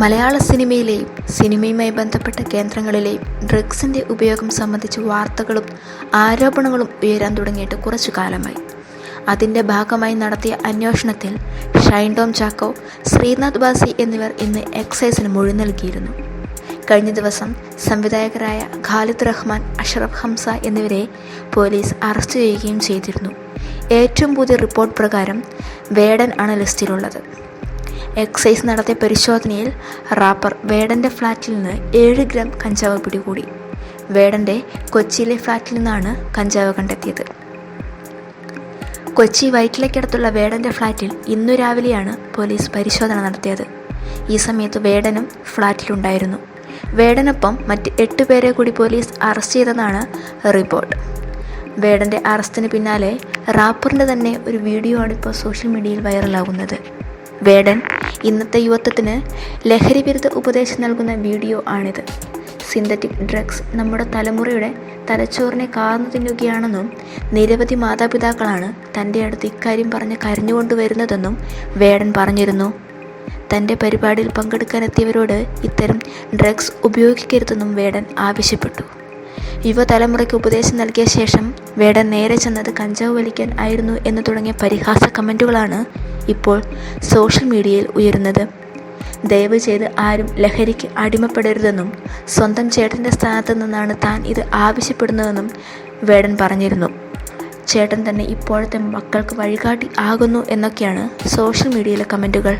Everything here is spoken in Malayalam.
മലയാള സിനിമയിലെയും സിനിമയുമായി ബന്ധപ്പെട്ട കേന്ദ്രങ്ങളിലെയും ഡ്രഗ്സിന്റെ ഉപയോഗം സംബന്ധിച്ച് വാർത്തകളും ആരോപണങ്ങളും ഉയരാൻ തുടങ്ങിയിട്ട് കുറച്ചു കാലമായി. അതിന്റെ ഭാഗമായി നടത്തിയ അന്വേഷണത്തിൽ ഷൈൻ ടോം ചാക്കോ ശ്രീനാഥ് ബാസി എന്നിവർ ഇന്ന് എക്സൈസിന് മൊഴി നൽകിയിരുന്നു. കഴിഞ്ഞ ദിവസം സംവിധായകരായ ഖാലിദ് റഹ്മാൻ അഷ്റഫ് ഹംസ എന്നിവരെ പോലീസ് അറസ്റ്റ് ചെയ്യുകയും ചെയ്തിരുന്നു. ഏറ്റവും പുതിയ റിപ്പോർട്ട് പ്രകാരം വേടൻ ആണ് ലിസ്റ്റിലുള്ളത്. എക്സൈസ് നടത്തിയ പരിശോധനയിൽ റാപ്പർ വേടന്റെ ഫ്ലാറ്റിൽ നിന്ന് ഏഴ് ഗ്രാം കഞ്ചാവ് പിടികൂടി. വേടന്റെ കൊച്ചിയിലെ ഫ്ലാറ്റിൽ നിന്നാണ് കഞ്ചാവ് കണ്ടെത്തിയത്. കൊച്ചി വൈറ്റിലക്കടുത്തുള്ള വേടന്റെ ഫ്ലാറ്റിൽ ഇന്നു രാവിലെയാണ് പോലീസ് പരിശോധന നടത്തിയത്. ഈ സമയത്ത് വേടനും ഫ്ലാറ്റിലുണ്ടായിരുന്നു. വേടനൊപ്പം മറ്റ് എട്ട് പേരെ കൂടി പോലീസ് അറസ്റ്റ് ചെയ്തെന്നാണ് റിപ്പോർട്ട്. വേടന്റെ അറസ്റ്റിന് പിന്നാലെ റാപ്പറിന്റെ തന്നെ ഒരു വീഡിയോ ആണ് ഇപ്പോൾ സോഷ്യൽ മീഡിയയിൽ വൈറലാകുന്നത്. വേടൻ ഇന്നത്തെ യുവത്വത്തിന് ലഹരി വിരുദ്ധ ഉപദേശം നൽകുന്ന വീഡിയോ ആണിത്. സിന്തറ്റിക് ഡ്രഗ്സ് നമ്മുടെ തലമുറയുടെ തലച്ചോറിനെ കാർന്നു തിന്നുകയാണെന്നും നിരവധി മാതാപിതാക്കളാണ് തന്റെ അടുത്ത് ഇക്കാര്യം പറഞ്ഞ് കരഞ്ഞുകൊണ്ട് വരുന്നതെന്നും വേടൻ പറഞ്ഞിരുന്നു. തന്റെ പരിപാടിയിൽ പങ്കെടുക്കാനെത്തിയവരോട് ഇത്തരം ഡ്രഗ്സ് ഉപയോഗിക്കരുതെന്നും വേടൻ ആവശ്യപ്പെട്ടു. യുവതലമുറയ്ക്ക് ഉപദേശം നൽകിയ ശേഷം വേടൻ നേരെ ചെന്നത് കഞ്ചാവ് വലിക്കാൻ ആയിരുന്നു എന്ന് തുടങ്ങിയ പരിഹാസ കമന്റുകളാണ് ഇപ്പോൾ സോഷ്യൽ മീഡിയയിൽ ഉയരുന്നത്. ദയവ് ചെയ്ത് ആരും ലഹരിക്ക് അടിമപ്പെടരുതെന്നും സ്വന്തം ചേട്ടന്റെ സ്ഥാനത്ത് നിന്നാണ് താൻ ഇത് ആവശ്യപ്പെടുന്നതെന്നും വേടൻ പറഞ്ഞിരുന്നു. ചേട്ടൻ തന്നെ ഇപ്പോഴത്തെ മക്കൾക്ക് വഴികാട്ടി ആകുന്നു എന്നൊക്കെയാണ് സോഷ്യൽ മീഡിയയിലെ കമന്റുകൾ